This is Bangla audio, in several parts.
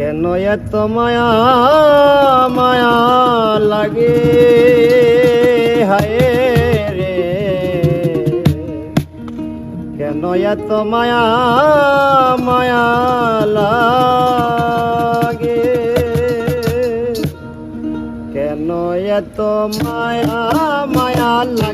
কেন এত মায়া মায়া লাগে? হায় রে। কেন এত মায়া মায়া লাগে? কেন এত মায়া মায়া লাগে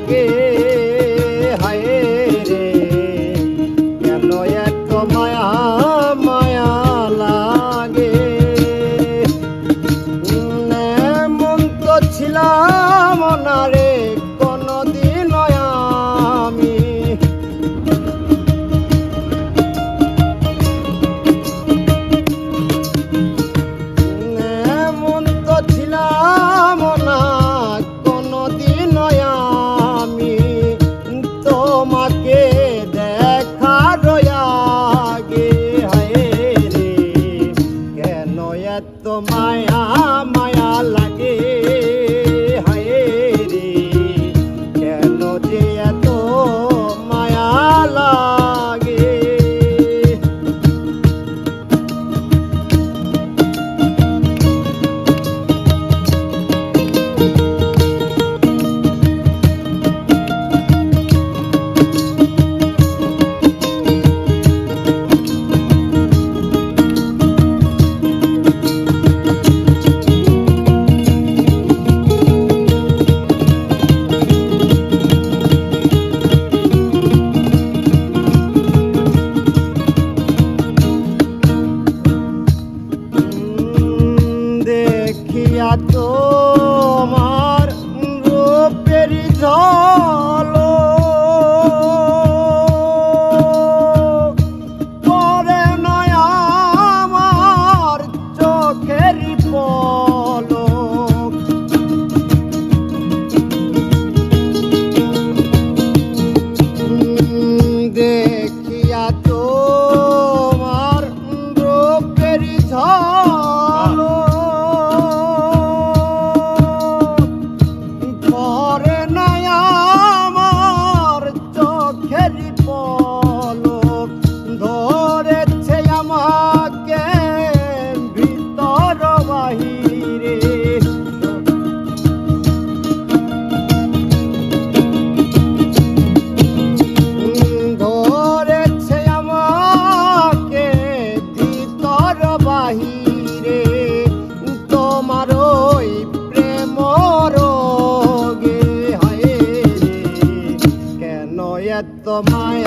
the Maya.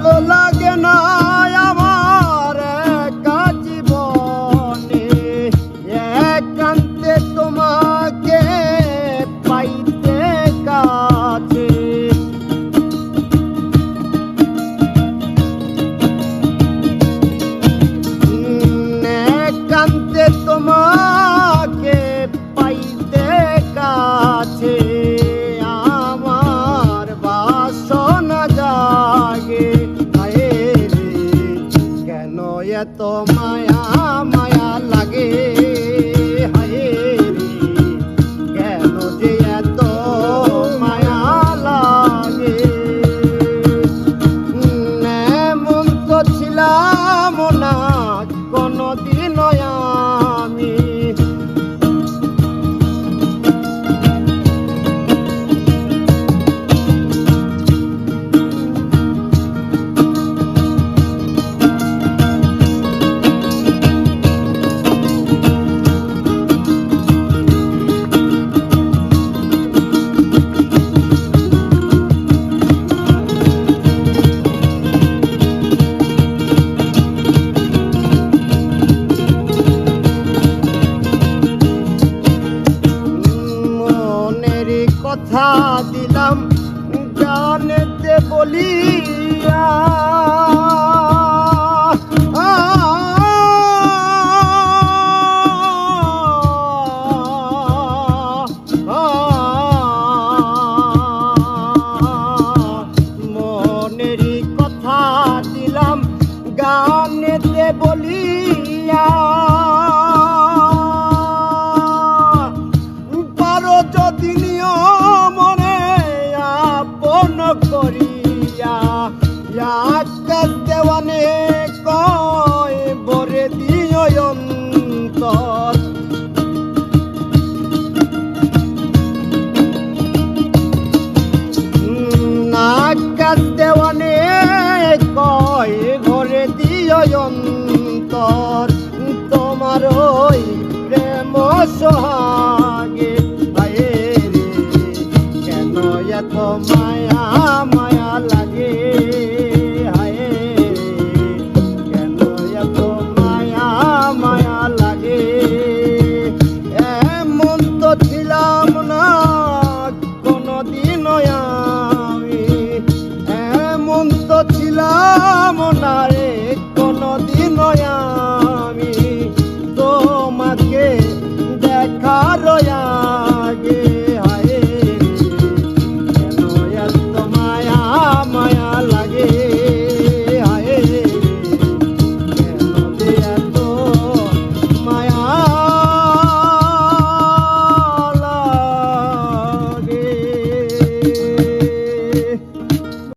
Allah. কথা দিলাম। জানতে বলি অন্তর তোমার ওই প্রেম সোহা